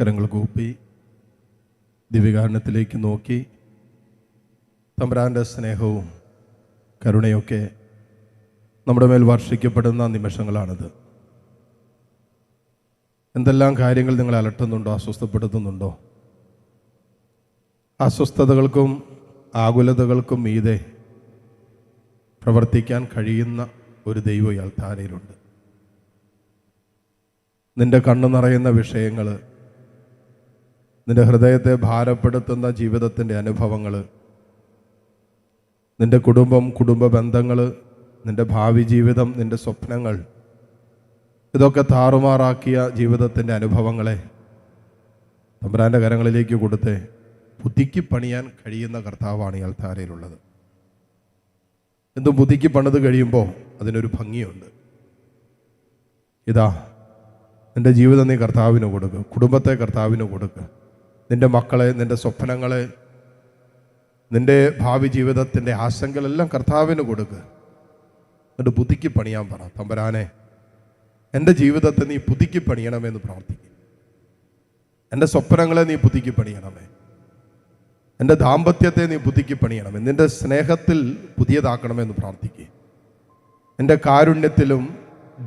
കരങ്ങൾ കൂപ്പി ദിവ്യകാരണത്തിലേക്ക് നോക്കി തമ്പ്രാന്റെ സ്നേഹവും കരുണയൊക്കെ നമ്മുടെ മേൽ വർഷിക്കപ്പെടുന്ന നിമിഷങ്ങളാണിത്. എന്തെല്ലാം കാര്യങ്ങൾ നിങ്ങൾ അലട്ടുന്നുണ്ടോ അസ്വസ്ഥപ്പെടുത്തുന്നുണ്ടോ? അസ്വസ്ഥതകൾക്കും ആകുലതകൾക്കും മീതെ പ്രവർത്തിക്കാൻ കഴിയുന്ന ഒരു ദൈവം ഇയാൾ താരയിലുണ്ട് നിന്റെ കണ്ണു നിറയുന്ന വിഷയങ്ങൾ നിന്റെ ഹൃദയത്തെ ഭാരപ്പെടുത്തുന്ന ജീവിതത്തിന്റെ അനുഭവങ്ങൾ നിന്റെ കുടുംബം കുടുംബ ബന്ധങ്ങൾ നിന്റെ ഭാവി ജീവിതം നിന്റെ സ്വപ്നങ്ങൾ ഇതൊക്കെ താറുമാറാക്കിയ ജീവിതത്തിന്റെ അനുഭവങ്ങളെ തമ്പുരാന്റെ കരങ്ങളിലേക്ക് കൊടുത്ത് ബുദ്ധിക്ക് പണിയാൻ കഴിയുന്ന കർത്താവാണ് ഇയാൾ താരയിലുള്ളത് എന്തും ബുദ്ധിക്ക് പണിത് കഴിയുമ്പോൾ അതിനൊരു ഭംഗിയുണ്ട്. ഇതാ എന്റെ ജീവിതം നീ കർത്താവിന് കൊടുക്കുക കുടുംബത്തെ കർത്താവിന് കൊടുക്കുക നിന്റെ മക്കളെ നിന്റെ സ്വപ്നങ്ങളെ നിന്റെ ഭാവി ജീവിതത്തിന്റെ ആശങ്കകളെല്ലാം കർത്താവിന് കൊടുക്കുക എന്നിട്ട് പുതുക്കി പണിയാൻ പറ. തമ്പരാനെ എന്റെ ജീവിതത്തെ നീ പുതുക്കി പണിയണമെന്ന് പ്രാർത്ഥിക്കും. എന്റെ സ്വപ്നങ്ങളെ നീ പുതുക്കി പണിയണമേ. എന്റെ ദാമ്പത്യത്തെ നീ പുതുക്കി പണിയണമേ. നിന്റെ സ്നേഹത്തിൽ പുതിയതാക്കണമേ എന്ന് പ്രാർത്ഥിക്കുക എന്റെ കാരുണ്യത്തിലും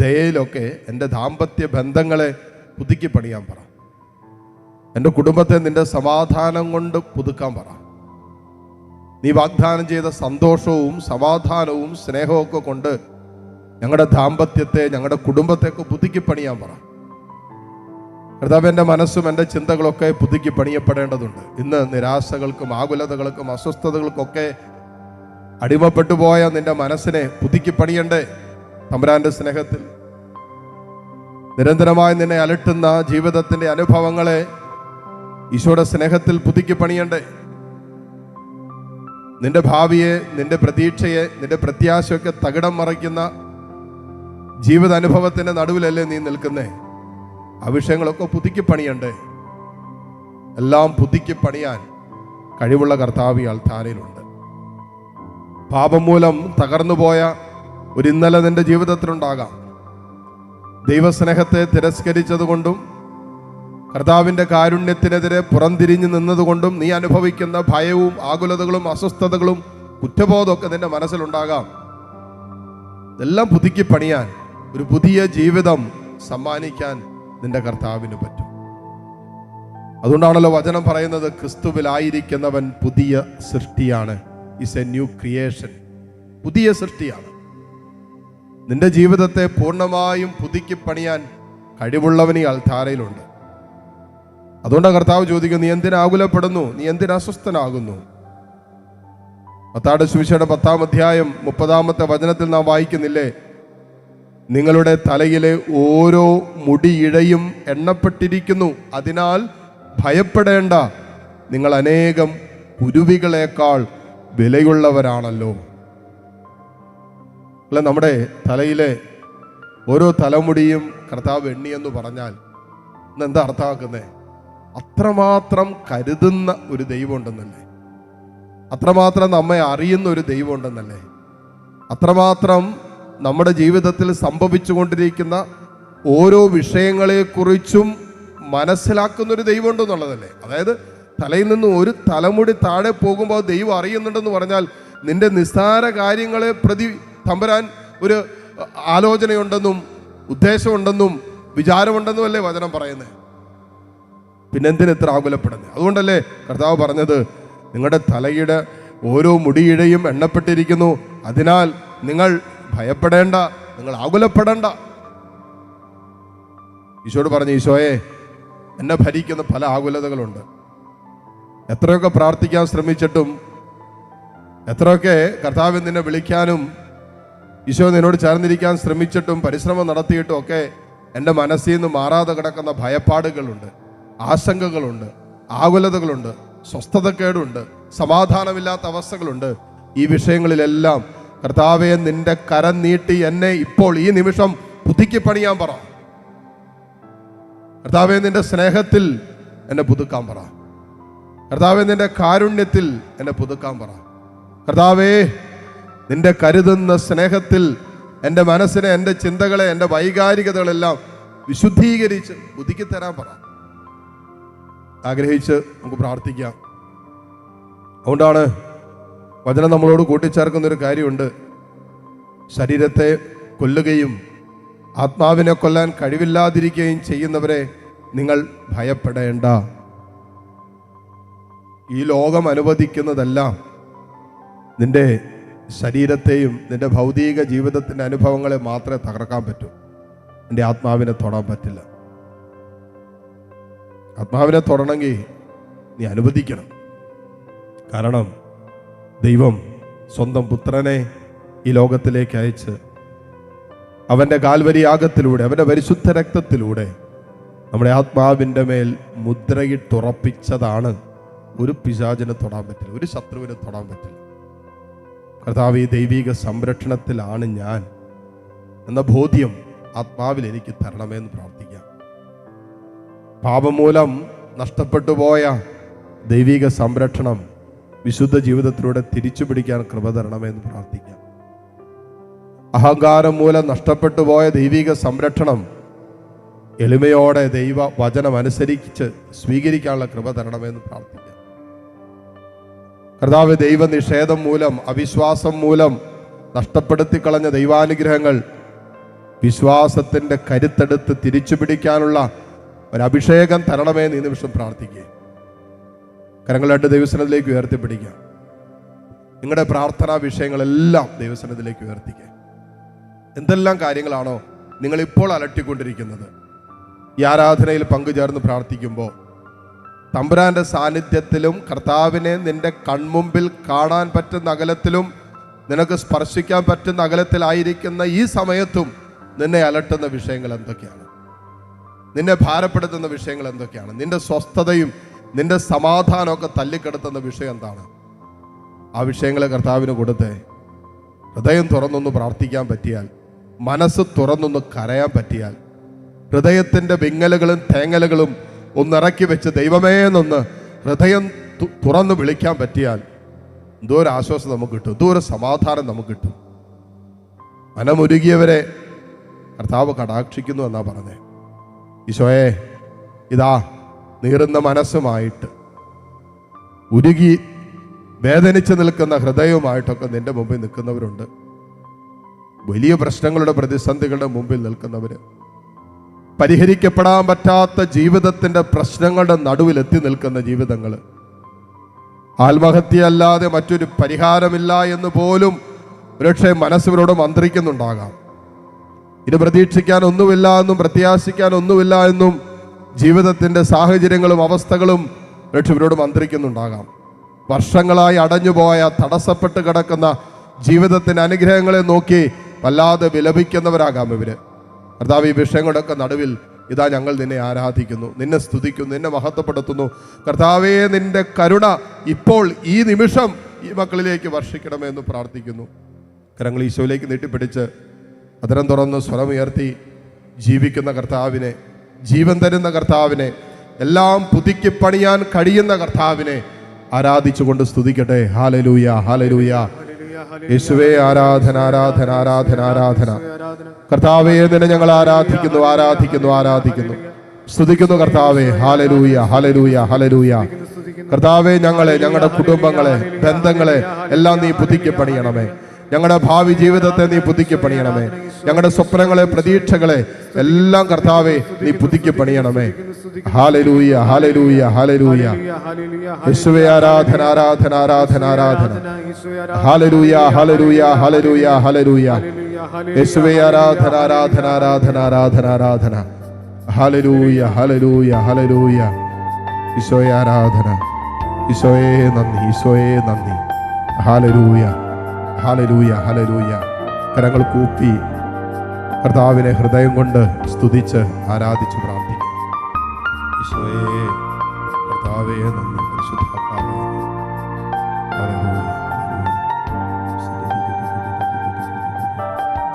ദയയിലൊക്കെ എന്റെ ദാമ്പത്യ ബന്ധങ്ങളെ പുതുക്കി പണിയാൻ പറ. എന്റെ കുടുംബത്തെ നിന്റെ സമാധാനം കൊണ്ട് പുതുക്കാൻ പറ. നീ വാഗ്ദാനം ചെയ്ത സന്തോഷവും സമാധാനവും സ്നേഹവും കൊണ്ട് ഞങ്ങളുടെ ദാമ്പത്യത്തെ ഞങ്ങളുടെ കുടുംബത്തെയൊക്കെ പുതുക്കി പണിയാൻ പറ. കർത്താവ് എന്റെ മനസ്സും എന്റെ ചിന്തകളൊക്കെ പുതുക്കി പണിയപ്പെടേണ്ടതുണ്ട്. ഇന്ന് നിരാശകൾക്കും ആകുലതകൾക്കും അസ്വസ്ഥതകൾക്കൊക്കെ അടിമപ്പെട്ടു പോയ നിന്റെ മനസ്സിനെ പുതുക്കി പണിയണ്ടേ തമ്പുരാന്റെ സ്നേഹത്തിൽ. നിരന്തരമായി നിന്നെ അലട്ടുന്ന ജീവിതത്തിന്റെ അനുഭവങ്ങളെ ഈശോയുടെ സ്നേഹത്തിൽ പുതുക്കി പണിയണ്ടേ? നിന്റെ ഭാവിയെ നിന്റെ പ്രതീക്ഷയെ നിന്റെ പ്രത്യാശയൊക്കെ തകിടം മറയ്ക്കുന്ന ജീവിത അനുഭവത്തിന്റെ നടുവിലല്ലേ നീ നിൽക്കുന്നേ? ആ വിഷയങ്ങളൊക്കെ പുതുക്കി പണിയണ്ടേ? എല്ലാം പുതുക്കി പണിയാൻ കഴിവുള്ള കർത്താവ് അൾത്താരയിലുണ്ട് പാപം മൂലം തകർന്നുപോയ ഒരു ഇന്നലെ നിന്റെ ജീവിതത്തിലുണ്ടാകാം. ദൈവസ്നേഹത്തെ തിരസ്കരിച്ചതുകൊണ്ടും കർത്താവിന്റെ കാരുണ്യത്തിനെതിരെ പുറംതിരിഞ്ഞ് നിന്നതുകൊണ്ടും നീ അനുഭവിക്കുന്ന ഭയവും ആകുലതകളും അസ്വസ്ഥതകളും കുറ്റബോധമൊക്കെ നിന്റെ മനസ്സിലുണ്ടാകാം. ഇതെല്ലാം പുതുക്കി പണിയാൻ ഒരു പുതിയ ജീവിതം സമ്മാനിക്കാൻ നിന്റെ കർത്താവിന് പറ്റും. അതുകൊണ്ടാണല്ലോ വചനം പറയുന്നത് ക്രിസ്തുവിലായിരിക്കുന്നവൻ പുതിയ സൃഷ്ടിയാണ്. ഇസ് എ ന്യൂ ക്രിയേഷൻ പുതിയ സൃഷ്ടിയാണ്. നിന്റെ ജീവിതത്തെ പൂർണമായും പുതുക്കി പണിയാൻ കഴിവുള്ളവൻ ഈ അതുകൊണ്ടാണ് കർത്താവ് ചോദിക്കുന്നു നീ എന്തിനാ ആകുലപ്പെടുന്നു? നീ എന്തിനാ അസ്വസ്ഥനാകുന്നു? പത്താട് സുവിശയുടെ പത്താം അധ്യായം മുപ്പതാമത്തെ വചനത്തിൽ നാം വായിക്കുന്നില്ലേ? നിങ്ങളുടെ തലയിലെ ഓരോ മുടിയിഴയും എണ്ണപ്പെട്ടിരിക്കുന്നു. അതിനാൽ ഭയപ്പെടേണ്ട. നിങ്ങൾ അനേകം കുരുവികളേക്കാൾ വിലയുള്ളവരാണല്ലോ. അല്ല? നമ്മുടെ തലയിലെ ഓരോ തലമുടിയും കർത്താവ് എണ്ണിയെന്ന് പറഞ്ഞാൽ എന്താ അർത്ഥമാക്കുന്നത് അത്രമാത്രം കരുതുന്ന ഒരു ദൈവം ഉണ്ടെന്നല്ലേ അത്രമാത്രം നമ്മെ അറിയുന്ന ഒരു ദൈവം ഉണ്ടെന്നല്ലേ അത്രമാത്രം നമ്മുടെ ജീവിതത്തിൽ സംഭവിച്ചുകൊണ്ടിരിക്കുന്ന ഓരോ വിഷയങ്ങളെക്കുറിച്ചും മനസ്സിലാക്കുന്ന ഒരു ദൈവം ഉണ്ടെന്നുള്ളതല്ലേ അതായത് തലയിൽ നിന്ന് ഒരു തലമുടി താഴെ പോകുമ്പോൾ ദൈവം അറിയുന്നുണ്ടെന്ന് പറഞ്ഞാൽ നിന്റെ നിസ്സാര കാര്യങ്ങളെ പ്രതി തമ്പരാൻ ഒരു ആലോചനയുണ്ടെന്നും ഉദ്ദേശമുണ്ടെന്നും വിചാരമുണ്ടെന്നും അല്ലേ വചനം പറയുന്നത്? പിന്നെന്തിന് ഇത്ര ആകുലപ്പെടുന്നത്? അതുകൊണ്ടല്ലേ കർത്താവ് പറഞ്ഞത് നിങ്ങളുടെ തലയുടെ ഓരോ മുടിയിഴയും എണ്ണപ്പെട്ടിരിക്കുന്നു. അതിനാൽ നിങ്ങൾ ഭയപ്പെടേണ്ട നിങ്ങൾ ആകുലപ്പെടേണ്ട. ഈശോട് പറഞ്ഞു ഈശോയെ എന്നെ ഭരിക്കുന്ന പല ആകുലതകളുണ്ട്. എത്രയൊക്കെ പ്രാർത്ഥിക്കാൻ ശ്രമിച്ചിട്ടും എത്രയൊക്കെ കർത്താവ് നിന്നെ വിളിക്കാനും ഈശോ നിന്നോട് ചേർന്നിരിക്കാൻ ശ്രമിച്ചിട്ടും പരിശ്രമം നടത്തിയിട്ടും ഒക്കെ എന്റെ മനസ്സിൽ നിന്ന് മാറാതെ കിടക്കുന്ന ഭയപ്പാടുകളുണ്ട്. ആശങ്കകളുണ്ട് ആകുലതകളുണ്ട് സ്വസ്ഥതക്കേടുണ്ട് സമാധാനമില്ലാത്ത അവസ്ഥകളുണ്ട്. ഈ വിഷയങ്ങളിലെല്ലാം കർത്താവെ നിന്റെ കരം നീട്ടി എന്നെ ഇപ്പോൾ ഈ നിമിഷം പുതുക്കി പണിയാൻ പറ. കർത്താവെ നിന്റെ സ്നേഹത്തിൽ എന്നെ പുതുക്കാൻ പറ. കർത്താവെ നിന്റെ കാരുണ്യത്തിൽ എന്നെ പുതുക്കാൻ പറ. കർത്താവേ നിന്റെ കരുതുന്ന സ്നേഹത്തിൽ എന്റെ മനസ്സിനെ എന്റെ ചിന്തകളെ എന്റെ വൈകാരികതകളെല്ലാം വിശുദ്ധീകരിച്ച് പുതുക്കി തരാൻ പറ. ആഗ്രഹിച്ച് നമുക്ക് പ്രാർത്ഥിക്കാം. അതുകൊണ്ടാണ് വചനം നമ്മളോട് കൂട്ടിച്ചേർക്കുന്നൊരു കാര്യമുണ്ട്. ശരീരത്തെ കൊല്ലുകയും ആത്മാവിനെ കൊല്ലാൻ കഴിവില്ലാതിരിക്കുകയും ചെയ്യുന്നവരെ നിങ്ങൾ ഭയപ്പെടേണ്ട. ഈ ലോകം അനുവദിക്കുന്നതെല്ലാം നിന്റെ ശരീരത്തെയും നിന്റെ ഭൗതിക ജീവിതത്തിന്റെ അനുഭവങ്ങളെ മാത്രമേ തകർക്കാൻ പറ്റൂ. എന്റെ ആത്മാവിനെ തൊടാൻ പറ്റില്ല. ആത്മാവിനെ തൊടണമെങ്കിൽ നീ അനുവദിക്കണം. കാരണം ദൈവം സ്വന്തം പുത്രനെ ഈ ലോകത്തിലേക്ക് അയച്ച് അവന്റെ കാൽവരി യാഗത്തിലൂടെ അവന്റെ പരിശുദ്ധ രക്തത്തിലൂടെ നമ്മുടെ ആത്മാവിന്റെ മേൽ മുദ്രയിട്ടുറപ്പിച്ചതാണ് ഒരു പിശാചിനെ തൊടാൻ പറ്റില്ല ഒരു ശത്രുവിനെ തൊടാൻ പറ്റില്ല. കർത്താവ് ഈ ദൈവിക സംരക്ഷണത്തിലാണ് ഞാൻ എന്ന ബോധ്യം ആത്മാവിൽ എനിക്ക് തരണമെന്ന് പ്രാർത്ഥിക്കാം. പാപം മൂലം നഷ്ടപ്പെട്ടു പോയ ദൈവിക സംരക്ഷണം വിശുദ്ധ ജീവിതത്തിലൂടെ തിരിച്ചു പിടിക്കാൻ കൃപ തരണമെന്ന് പ്രാർത്ഥിക്കാം. അഹങ്കാരം മൂലം നഷ്ടപ്പെട്ടു പോയ ദൈവിക സംരക്ഷണം എളിമയോടെ ദൈവ വചനം അനുസരിച്ച് സ്വീകരിക്കാനുള്ള കൃപ തരണമെന്ന് പ്രാർത്ഥിക്കാം. കർത്താവ് ദൈവ നിഷേധം മൂലം അവിശ്വാസം മൂലം നഷ്ടപ്പെടുത്തി കളഞ്ഞ ദൈവാനുഗ്രഹങ്ങൾ വിശ്വാസത്തിന്റെ കരുത്തെടുത്ത് തിരിച്ചു പിടിക്കാനുള്ള ഒരു അഭിഷേകം തരണമേ നീ നിമിഷം പ്രാർത്ഥിക്കുക. കരങ്ങൾ ദൈവസനത്തിലേക്ക് ഉയർത്തിപ്പിടിക്കുക. നിങ്ങളുടെ പ്രാർത്ഥനാ വിഷയങ്ങളെല്ലാം ദൈവസനത്തിലേക്ക് ഉയർത്തിക്കുക. എന്തെല്ലാം കാര്യങ്ങളാണോ നിങ്ങൾ ഇപ്പോൾ അലട്ടിക്കൊണ്ടിരിക്കുന്നത്. ഈ ആരാധനയിൽ പങ്കുചേർന്ന് പ്രാർത്ഥിക്കുമ്പോൾ തമ്പുരാന്റെ സാന്നിധ്യത്തിലും കർത്താവിനെ നിന്റെ കൺമുമ്പിൽ കാണാൻ പറ്റുന്ന അകലത്തിലും നിനക്ക് സ്പർശിക്കാൻ പറ്റുന്ന അകലത്തിലായിരിക്കുന്ന ഈ സമയത്തും നിന്നെ അലട്ടുന്ന വിഷയങ്ങൾ എന്തൊക്കെയാണ്? നിന്നെ ഭാരപ്പെടുത്തുന്ന വിഷയങ്ങൾ എന്തൊക്കെയാണ്? നിന്റെ സ്വസ്ഥതയും നിന്റെ സമാധാനമൊക്കെ തല്ലിക്കെടുത്തുന്ന വിഷയം എന്താണ്? ആ വിഷയങ്ങളെ കർത്താവിന് കൊടുത്തേ. ഹൃദയം തുറന്നൊന്ന് പ്രാർത്ഥിക്കാൻ പറ്റിയാൽ മനസ്സ് തുറന്നൊന്ന് കരയാൻ പറ്റിയാൽ ഹൃദയത്തിന്റെ വിങ്ങലുകളും തേങ്ങലുകളും ഒന്നിറക്കി വെച്ച് ദൈവമേ എന്നൊന്ന് ഹൃദയം തുറന്ന് വിളിക്കാൻ പറ്റിയാൽ എന്തോ ഒരു ആശ്വാസം നമുക്ക് കിട്ടും. എന്തോ ഒരു സമാധാനം നമുക്ക് കിട്ടും. മനമൊരുകിയവരെ കർത്താവ് കടാക്ഷിക്കുന്നു എന്നാ പറഞ്ഞേ. ഈശോയെ ഇതാ നീറുന്ന മനസ്സുമായിട്ട് ഉരുകി വേദനിച്ച് നിൽക്കുന്ന ഹൃദയവുമായിട്ടൊക്കെ നിന്റെ മുമ്പിൽ നിൽക്കുന്നവരുണ്ട്. വലിയ പ്രശ്നങ്ങളുടെ പ്രതിസന്ധികളുടെ മുമ്പിൽ നിൽക്കുന്നവർ പരിഹരിക്കപ്പെടാൻ പറ്റാത്ത ജീവിതത്തിന്റെ പ്രശ്നങ്ങളുടെ നടുവിൽ എത്തി നിൽക്കുന്ന ജീവിതങ്ങൾ ആത്മഹത്യ അല്ലാതെ മറ്റൊരു പരിഹാരമില്ല എന്ന് പോലും ഒരുപക്ഷെ മനസ്സിവരോട് മന്ത്രിക്കുന്നുണ്ടാകാം. ഇത് പ്രതീക്ഷിക്കാൻ ഒന്നുമില്ല എന്നും പ്രത്യാശിക്കാൻ ഒന്നുമില്ല എന്നും ജീവിതത്തിന്റെ സാഹചര്യങ്ങളും അവസ്ഥകളും രക്ഷവരോട് മന്ത്രിക്കുന്നുണ്ടാകാം. വർഷങ്ങളായി അടഞ്ഞുപോയ തടസ്സപ്പെട്ട് കിടക്കുന്ന ജീവിതത്തിന്റെ അനുഗ്രഹങ്ങളെ നോക്കി വല്ലാതെ വിലപിക്കുന്നവരാകാം ഇവർ. കർത്താവ് ഈ വിഷയങ്ങളുടെയൊക്കെ നടുവിൽ ഇതാ ഞങ്ങൾ നിന്നെ ആരാധിക്കുന്നു നിന്നെ സ്തുതിക്കുന്നു നിന്നെ മഹത്വപ്പെടുത്തുന്നു. കർത്താവേ നിന്റെ കരുണ ഇപ്പോൾ ഈ നിമിഷം ഈ മക്കളിലേക്ക് വർഷിക്കണമെന്ന് പ്രാർത്ഥിക്കുന്നു. കരങ്ങൾ ഈശോയിലേക്ക് നീട്ടിപ്പിടിച്ച് അതരം തുറന്ന് സ്വരമുയർത്തി ജീവിക്കുന്ന കർത്താവിനെ ജീവൻ തരുന്ന കർത്താവിനെ എല്ലാം പുതുക്കി പണിയാൻ കഴിയുന്ന കർത്താവിനെ ആരാധിച്ചുകൊണ്ട് സ്തുതിക്കട്ടെ. ഹാലലൂയ ഹാലലൂയ യേശുവേ ആരാധന ആരാധന ആരാധന ആരാധന. കർത്താവേ നിന്നെ ഞങ്ങൾ ആരാധിക്കുന്നു ആരാധിക്കുന്നു ആരാധിക്കുന്നു. സ്തുതിക്കുന്നു കർത്താവെ. ഹാലലൂയ ഹാലലൂയ ഹാലലൂയ കർത്താവെ ഞങ്ങളെ ഞങ്ങളുടെ കുടുംബങ്ങളെ ബന്ധങ്ങളെ എല്ലാം നീ പുതുക്കി പണിയണമേ. ഞങ്ങളുടെ ഭാവി ജീവിതത്തെ നീ പുതുക്കി പണിയണമേ ഞങ്ങളുടെ സ്വപ്നങ്ങളെ പ്രതീക്ഷകളെ എല്ലാം കർത്താവെ നീ പുതുക്കി പണിയണമേ ഹാലലൂയ ഹാലലൂയ ഹാലലൂയ യേശുവേ ആരാധന ആരാധന ആരാധന ആരാധന. ഹാലലൂയ ഹാലലൂയ ഹാലലൂയ ഹാലലൂയ യേശുവേ ആരാധന ആരാധന ആരാധന ആരാധന ആരാധന. ഹാലലൂയ ഹാലലൂയ ഹാലലൂയ ഈശോയെ ആരാധന. ഈശോയെ നന്ദി ഈശോയെ നന്ദി. Hallelujah hallelujah hallelujah. കരങ്ങൾ കൂപ്പി കർത്താവിനെ ഹൃദയം കൊണ്ട് സ്തുതിച്ച് ആരാധിച്ച് പ്രാർത്ഥിക്കും ഈശോയെ കർത്താവേ നന്ദി. പരിശുദ്ധാത്മാവേ.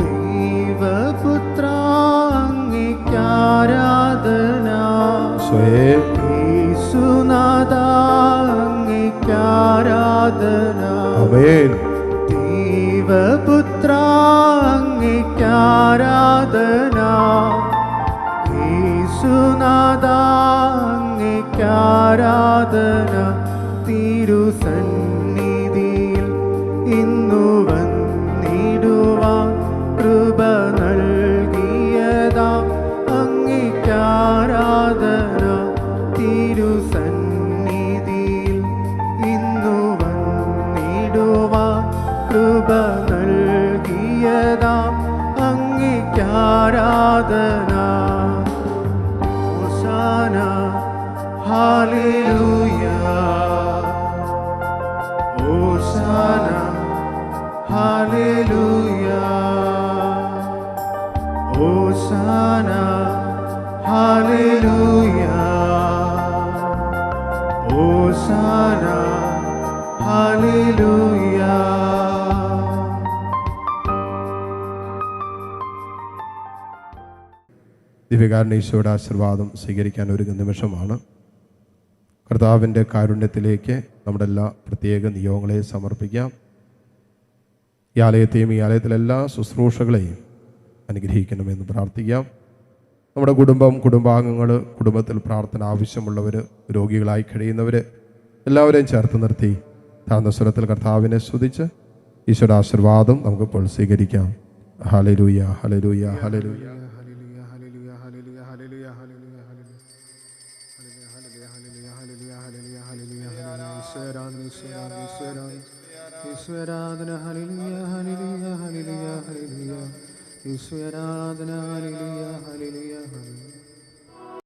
ദൈവപുത്ര ഈശോയെ. യേശുനാഥ ദൈവപുത്ര അങ്ങേക്കാരാധന. യേശുനാഥ അങ്ങേക്കാരാധന തിരുസന്നിധിയിൽ ഇന്നു വന്നിടുവാൻ കൃപ നൽകിയതാ അങ്ങയ്ക്കാരാധന തിരുസന്നിധിയിൽ ഇന്നു വന്നിടുവാൻ കൃപ അങ്ങയ്ക്കാരാധന ഹോശാന ഹാലേലൂയ ഹോശാന ഹാലേലൂയ ഹോശാന ദിവ്യകാരണീശോയുടെ ആശീർവാദം സ്വീകരിക്കാൻ ഒരു നിമിഷമാണ്. കർത്താവിന്റെ കാരുണ്യത്തിലേക്ക് നമ്മുടെ എല്ലാ പ്രത്യേക നിയോഗങ്ങളെ സമർപ്പിക്കാം. ഈ ആലയത്തെയും ഈ ആലയത്തിലെ എല്ലാ ശുശ്രൂഷകളെയും അനുഗ്രഹിക്കണമെന്ന് പ്രാർത്ഥിക്കാം. നമ്മുടെ കുടുംബം കുടുംബാംഗങ്ങൾ കുടുംബത്തിൽ പ്രാർത്ഥന ആവശ്യമുള്ളവർ രോഗികളായി കഴിയുന്നവർ എല്ലാവരെയും ചേർത്ത് നിർത്തി താഴ്ന്ന സ്വരത്തിൽ കർത്താവിനെ സ്തുതിച്ച് ഈശ്വര ആശീർവാദം നമുക്കിപ്പോൾ സ്വീകരിക്കാം. ഹലരൂയ ഹലരൂയ ഹലലൂയ ഈശ്വരാധന ഹലിയ ഹലിയ ഹലിയ ഹലിയ ഈശ്വരാധന ഹലിയ ഹലിയ ഹലിയ